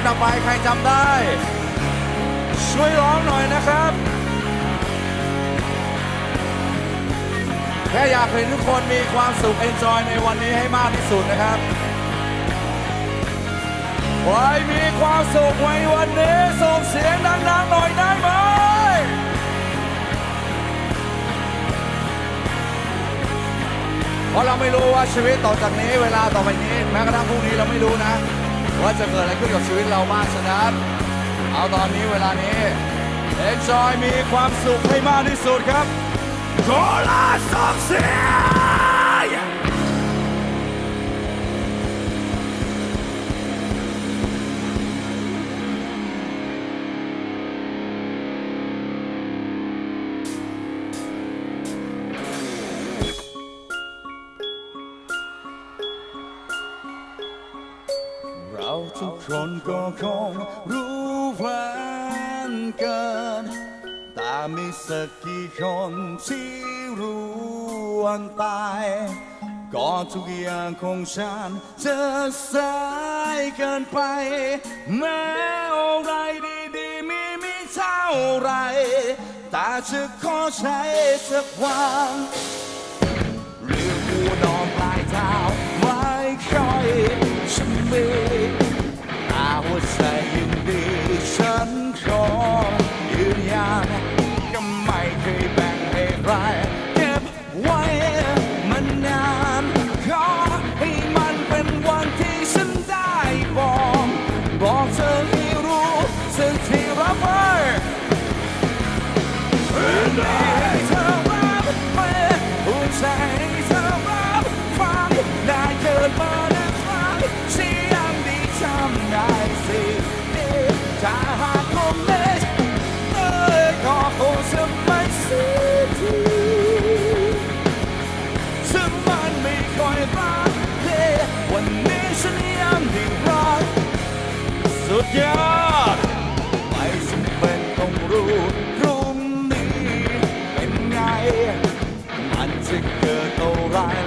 งต่อไปใครจำได้ ช่วยร้องหน่อยนะครับ แค่อยากเห็นทุกคนมีความสุข enjoy ในวันนี้ให้มากที่สุดนะครับใครมีความสุขในวันนี้ส่งเสียงดังๆหน่อยได้ไหมเพราะเราไม่รู้ว่าชีวิตต่อจากนี้เวลาต่อไปนี้ แม้กระทั่งพรุ่งนี้เราไม่รู้นะ ว่าจะเกิดอะไรขึ้นกับชีวิตเราบ้างฉะนั้น เอาตอนนี้เวลานี้ enjoy มีความสุขให้มากที่สุดครับขอลาสองเสียง คนก็คงรู้แผนกันแต่มีสักกี่คนที่รู้วันตายก็ทุกอย่างของฉันจะสายเกินไป แม้อะไรดีๆไม่มีเท่าไรแต่จะขอใช้สักวันหรือผู้นอนปลายเท้าไม่ค่อยฉันมี แต่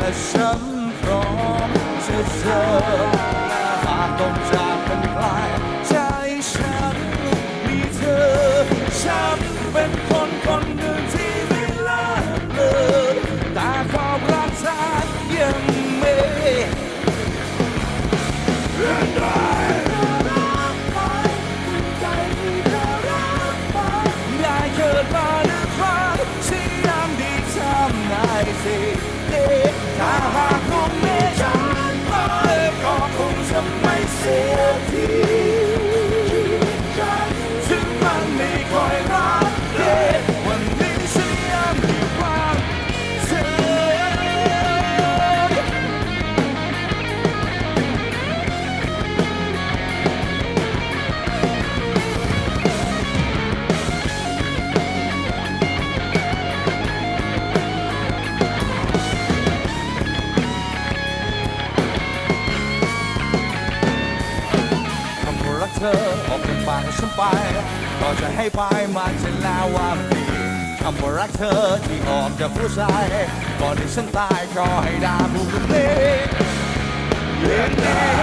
และฉันพร้อมจะเจอ ฉันไป ก็จะให้ไปมันจนแล้วว่ามันดีคำว่ารักเธอที่ออกจากผู้ชายก่อนที่ฉันตายก็ให้ดาผู้คนนี้เรื่องนี้เธอรักไหมผู้ชาย